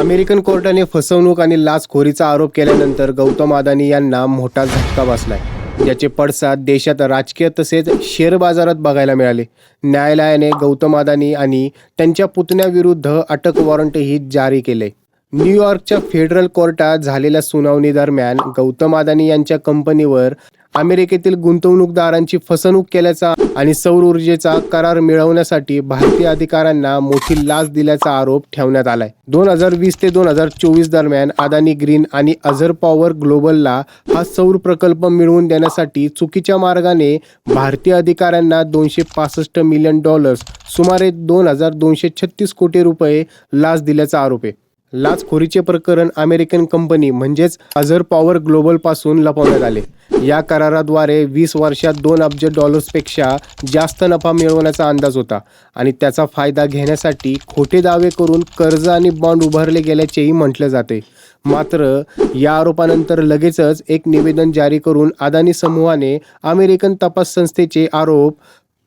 American कोर्टाने फसवणूक आणि लाचखोरीचा आरोप केल्यानंतर गौतम अदानी यांना मोठा झटका बसलाय ज्याचे पडसाद देशात राजकीय तसेच शेअर बाजारात बघायला मिळाले. न्यायालयाने गौतम अदानी आणि त्यांच्या पुतण्याविरुद्ध अटक वॉरंटही जारी केले. न्यूयॉर्कच्या फेडरल कोर्टात झालेल्या सुनावणी दरम्यान गौतम अदानी यांच्या कंपनीवर अमेरिकेतील गुंतवणूकदारांची फसवणूक केल्याचा आणि सौर ऊर्जेचा करार मिळवण्यासाठी भारतीय अधिकाऱ्यांना मोठी लाच दिल्याचा आरोप ठेवण्यात आलाय. दोन हजार वीस ते दोन हजार चोवीस दरम्यान अदानी ग्रीन आणि अझर पॉवर ग्लोबलला हा सौर प्रकल्प मिळवून देण्यासाठी चुकीच्या मार्गाने भारतीय अधिकाऱ्यांना दोनशे पासष्ट मिलियन डॉलर्स सुमारे दोन हजार दोनशे छत्तीस कोटी रुपये लाच दिल्याचा आरोप आहे. लाचखोरीचे प्रकरण अमेरिकन कंपनी म्हणजेच अझर पॉवर ग्लोबलपासून लपवण्यात आले. या कराराद्वारे वीस वर्षात दोन अब्ज डॉलर्सपेक्षा जास्त नफा मिळवण्याचा अंदाज होता आणि त्याचा फायदा घेण्यासाठी खोटे दावे करून कर्ज आणि बॉन्ड उभारले गेल्याचेही म्हटले जाते. मात्र या आरोपानंतर लगेचच एक निवेदन जारी करून अदानी समूहाने अमेरिकन तपास संस्थेचे आरोप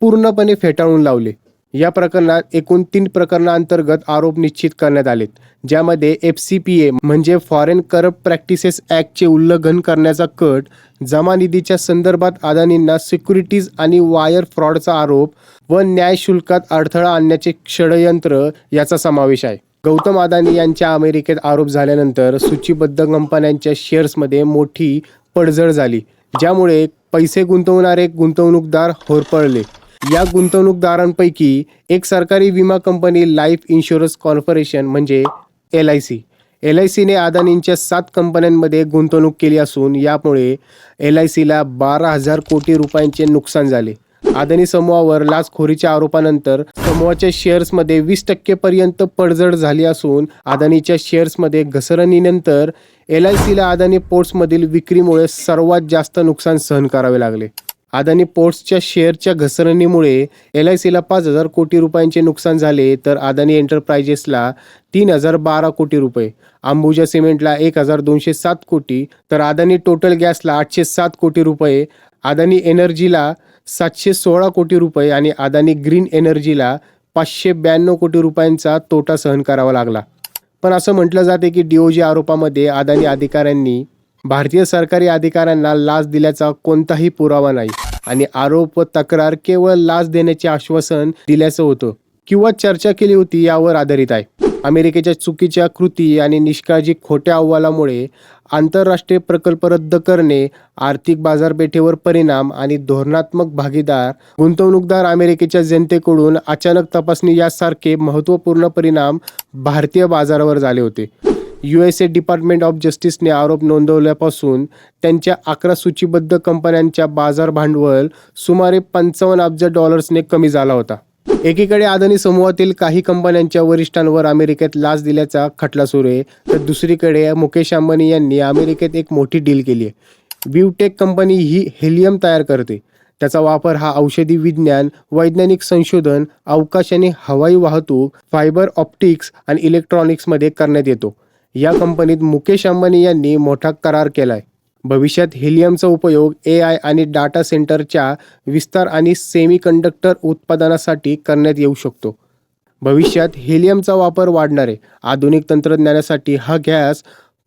पूर्णपणे फेटाळून लावले. या प्रकरणात एकूण तीन प्रकरणांतर्गत आरोप निश्चित करण्यात आलेत ज्यामध्ये एफ सी पी ए म्हणजे फॉरेन करप्ट प्रॅक्टिसेस ॲक्टचे उल्लंघन करण्याचा कट जमा निधीच्या संदर्भात अदानींना सिक्युरिटीज आणि वायर फ्रॉडचा आरोप व न्याय शुल्कात अडथळा आणण्याचे षडयंत्र याचा समावेश आहे. गौतम अदानी यांच्या अमेरिकेत आरोप झाल्यानंतर सूचीबद्ध कंपन्यांच्या शेअर्समध्ये मोठी पडझड झाली ज्यामुळे पैसे गुंतवणारे गुंतवणूकदार होरपळले. या गुंतवणूकदारांपैकी एक सरकारी विमा कंपनी लाईफ इन्शुरन्स कॉर्पोरेशन म्हणजे L I C. L I सीने अदानींच्या सात कंपन्यांमध्ये गुंतवणूक केली असून यामुळे एल आय सीला बारा हजार कोटी रुपयांचे नुकसान झाले. अदानी समूहावर लाचखोरीच्या आरोपानंतर समूहाच्या शेअर्समध्ये वीस टक्केपर्यंत पडझड झाली असून अदानीच्या शेअर्समध्ये घसरणीनंतर एल आय सीला अदानी पोर्ट्समधील विक्रीमुळे सर्वात जास्त नुकसान सहन करावे लागले. अदानी पोर्ट्सच्या शेअरच्या घसरणीमुळे एल आय सीला पाच हजार कोटी रुपयांचे नुकसान झाले तर अदानी एंटरप्राइजेसला तीन हजार बारा कोटी रुपये अंबुजा सिमेंटला एक हजार दोनशे सात कोटी तर अदानी टोटल गॅसला आठशे सात कोटी रुपये अदानी एनर्जीला सातशे सोळा कोटी रुपये आणि अदानी ग्रीन एनर्जीला पाचशे ब्याण्णव कोटी रुपयांचा तोटा सहन करावा लागला. पण असं म्हटलं जाते की डीओजी आरोपामध्ये अदानी अधिकाऱ्यांनी भारतीय सरकारी अधिकाऱ्यांना लाच दिल्याचा कोणताही पुरावा नाही आणि आरोप व तक्रार केवळ लाच देण्याचे आश्वासन दिल्याचं होतं किंवा चर्चा केली होती यावर आधारित आहे. अमेरिकेच्या चुकीच्या कृती आणि निष्काळजी खोट्या अहवालामुळे आंतरराष्ट्रीय प्रकल्प रद्द करणे आर्थिक बाजारपेठेवर परिणाम आणि धोरणात्मक भागीदार गुंतवणूकदार अमेरिकेच्या जनतेकडून अचानक तपासणी यासारखे महत्त्वपूर्ण परिणाम भारतीय बाजारावर झाले होते. U S A department of जस्टिसने आरोप नोंदवल्यापासून त्यांच्या अकरा सूचीबद्ध कंपन्यांच्या बाजार भांडवल सुमारे पंचावन्न अब्ज डॉलर्सने कमी झाला होता. एकीकडे अदानी समूहातील काही कंपन्यांच्या वरिष्ठांवर अमेरिकेत लाच दिल्याचा खटला सुरू आहे तर दुसरीकडे मुकेश अंबानी यांनी अमेरिकेत एक मोठी डील केली आहे. ब्यूटेक कंपनी ही हेलियम तयार करते. त्याचा वापर हा औषधी विज्ञान वैज्ञानिक संशोधन अवकाश आणि हवाई वाहतूक फायबर ऑप्टिक्स आणि इलेक्ट्रॉनिक्समध्ये करण्यात येतो. या कंपनीत मुकेश अंबानी यांनी मोठा करार केलाय. भविष्यात हिलियमचा उपयोग ए आय आणि डाटा सेंटरच्या विस्तार आणि सेमीकंडक्टर उत्पादनासाठी करण्यात येऊ शकतो. भविष्यात हेलियमचा वापर वाढणारे आधुनिक तंत्रज्ञानासाठी हा गॅस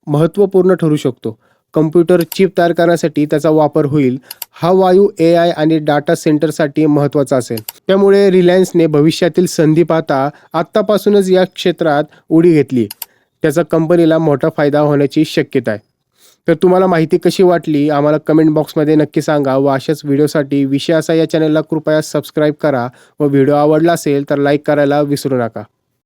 महत्त्वपूर्ण ठरू शकतो. कम्प्युटर चिप तयार करण्यासाठी त्याचा वापर होईल. हा वायू ए आय आणि डाटा सेंटरसाठी महत्त्वाचा असेल. त्यामुळे रिलायन्सने भविष्यातील संधी पाहता आत्तापासूनच या क्षेत्रात उडी घेतली. त्याचा कंपनीला मोठा फायदा होण्याची शक्यता आहे. तर तुम्हाला माहिती कशी वाटली? आम्हाला कमेंट बॉक्समध्ये नक्की सांगा व अशाच व्हिडिओसाठी विषय असा या चॅनलला कृपया सबस्क्राईब करा व व्हिडिओ आवडला असेल तर लाईक करायला विसरू नका.